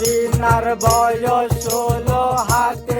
রিনার বয়স ষোলো হাতে।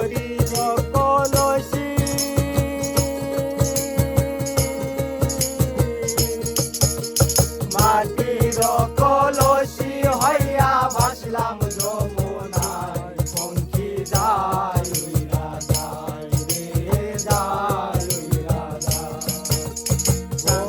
Hari Hari